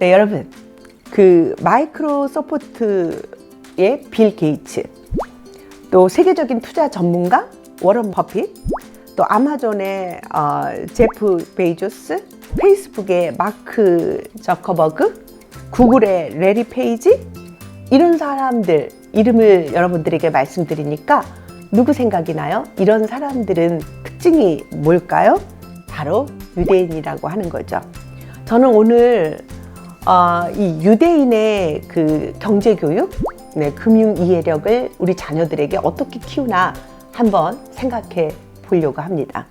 네, 여러분. 그 마이크로 소프트의 빌 게이츠, 또 세계적인 투자 전문가 워런 버핏, 또 아마존의 어, 제프 베이조스, 페이스북의 마크 저커버그, 구글의 레리 페이지 이런 사람들 이름을 여러분들에게 말씀드리니까 누구 생각이 나요? 이런 사람들은 특징이 뭘까요? 바로 유대인이라고 하는 거죠. 저는 오늘 어, 이 유대인의 그 경제 교육, 네, 금융 이해력을 우리 자녀들에게 어떻게 키우나 한번 생각해 보려고 합니다.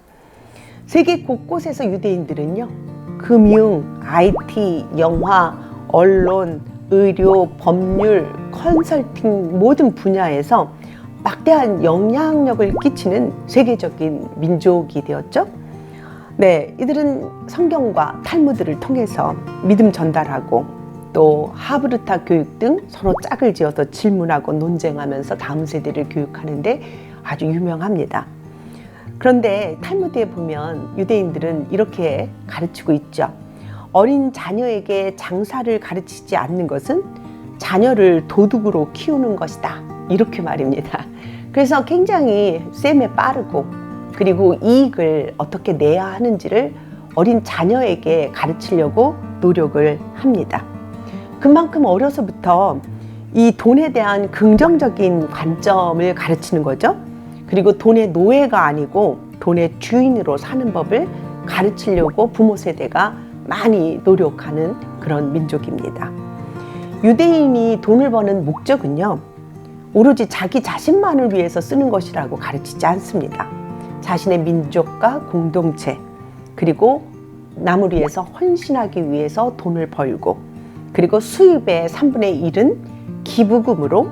세계 곳곳에서 유대인들은요, 금융, IT, 영화, 언론, 의료, 법률, 컨설팅 모든 분야에서 막대한 영향력을 끼치는 세계적인 민족이 되었죠. 네, 이들은 성경과 탈무드를 통해서 믿음 전달하고 또 하브르타 교육 등 서로 짝을 지어서 질문하고 논쟁하면서 다음 세대를 교육하는데 아주 유명합니다. 그런데 탈무드에 보면 유대인들은 이렇게 가르치고 있죠. 어린 자녀에게 장사를 가르치지 않는 것은 자녀를 도둑으로 키우는 것이다. 이렇게 말입니다. 그래서 굉장히 쌤에 빠르고 그리고 이익을 어떻게 내야 하는지를 어린 자녀에게 가르치려고 노력을 합니다. 그만큼 어려서부터 이 돈에 대한 긍정적인 관점을 가르치는 거죠. 그리고 돈의 노예가 아니고 돈의 주인으로 사는 법을 가르치려고 부모 세대가 많이 노력하는 그런 민족입니다. 유대인이 돈을 버는 목적은요, 오로지 자기 자신만을 위해서 쓰는 것이라고 가르치지 않습니다. 자신의 민족과 공동체, 그리고 남을 위해서 헌신하기 위해서 돈을 벌고, 그리고 수입의 3분의 1은 기부금으로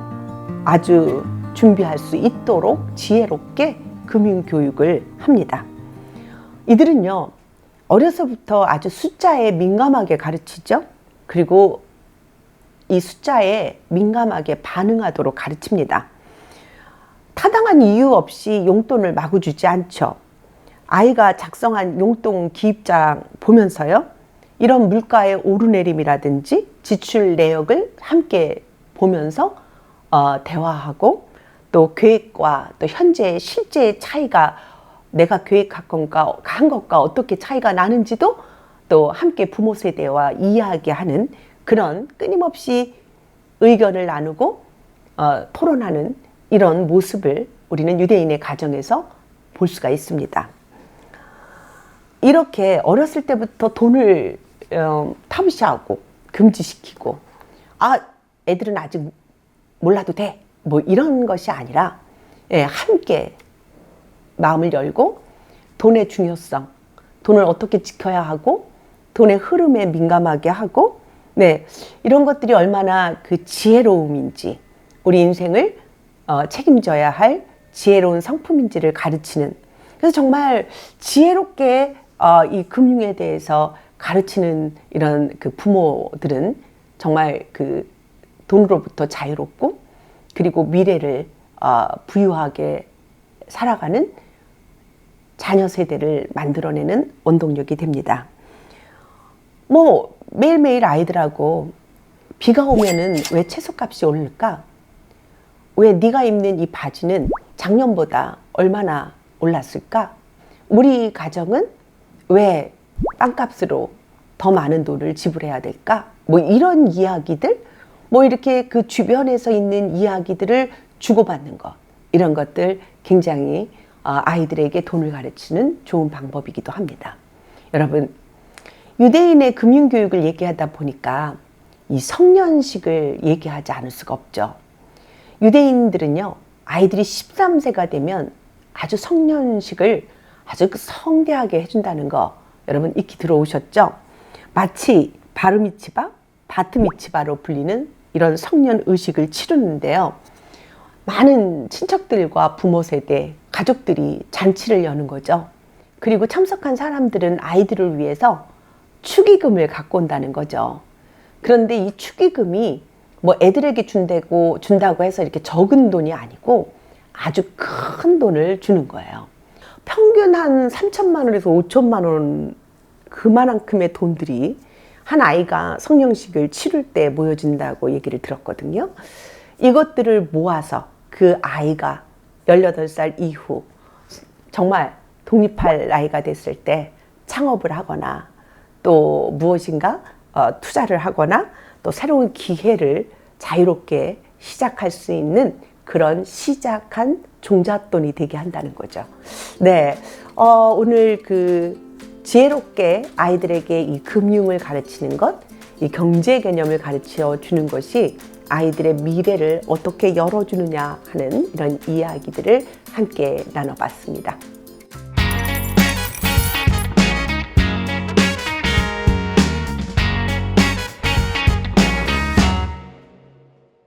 아주 준비할 수 있도록 지혜롭게 금융 교육을 합니다. 이들은요, 어려서부터 아주 숫자에 민감하게 가르치죠. 그리고 이 숫자에 민감하게 반응하도록 가르칩니다. 타당한 이유 없이 용돈을 마구 주지 않죠. 아이가 작성한 용돈 기입장 보면서요. 이런 물가의 오르내림이라든지 지출 내역을 함께 보면서 어, 대화하고 또 계획과 또 현재의 실제의 차이가 내가 계획한 것과 한 것과 어떻게 차이가 나는지도 또 함께 부모 세대와 이야기하는 그런 끊임없이 의견을 나누고 어, 토론하는 이런 모습을 우리는 유대인의 가정에서 볼 수가 있습니다. 이렇게 어렸을 때부터 돈을 어, 타부시하고 금지시키고 아 애들은 아직 몰라도 돼 뭐 이런 것이 아니라 예, 함께 마음을 열고 돈의 중요성, 돈을 어떻게 지켜야 하고 돈의 흐름에 민감하게 하고 네 이런 것들이 얼마나 그 지혜로움인지 우리 인생을 어, 책임져야 할 지혜로운 성품인지를 가르치는 그래서 정말 지혜롭게 어, 이 금융에 대해서 가르치는 이런 그 부모들은 정말 그 돈으로부터 자유롭고 그리고 미래를 어, 부유하게 살아가는 자녀 세대를 만들어내는 원동력이 됩니다. 뭐 매일매일 아이들하고 비가 오면은 왜 채소값이 오를까? 왜 네가 입는 이 바지는 작년보다 얼마나 올랐을까? 우리 가정은 왜 빵값으로 더 많은 돈을 지불해야 될까? 뭐 이런 이야기들, 뭐 이렇게 그 주변에서 있는 이야기들을 주고받는 것, 이런 것들 굉장히 어, 아이들에게 돈을 가르치는 좋은 방법이기도 합니다. 여러분, 유대인의 금융교육을 얘기하다 보니까 이 성년식을 얘기하지 않을 수가 없죠. 유대인들은요, 아이들이 13세가 되면 아주 성년식을 아주 그 성대하게 해준다는 거 여러분 익히 들어오셨죠? 마치 바르미치바, 바트미치바로 불리는 이런 성년 의식을 치르는데요. 많은 친척들과 부모 세대, 가족들이 잔치를 여는 거죠. 그리고 참석한 사람들은 아이들을 위해서 축의금을 갖고 온다는 거죠. 그런데 이 축의금이 뭐 애들에게 준다고 준다고 해서 이렇게 적은 돈이 아니고 아주 큰 돈을 주는 거예요. 평균 한 3천만 원에서 5천만 원 그만큼의 돈들이 한 아이가 성령식을 치룰 때 모여진다고 얘기를 들었거든요. 이것들을 모아서 그 아이가 18살 이후 정말 독립할 나이가 됐을 때 창업을 하거나 또 무엇인가 어, 투자를 하거나 또 새로운 기회를 자유롭게 시작할 수 있는 그런 시작한 종잣돈이 되게 한다는 거죠. 네. 어, 오늘 그 지혜롭게 아이들에게 이 금융을 가르치는 것, 이 경제 개념을 가르쳐 주는 것이 아이들의 미래를 어떻게 열어주느냐 하는 이런 이야기들을 함께 나눠봤습니다.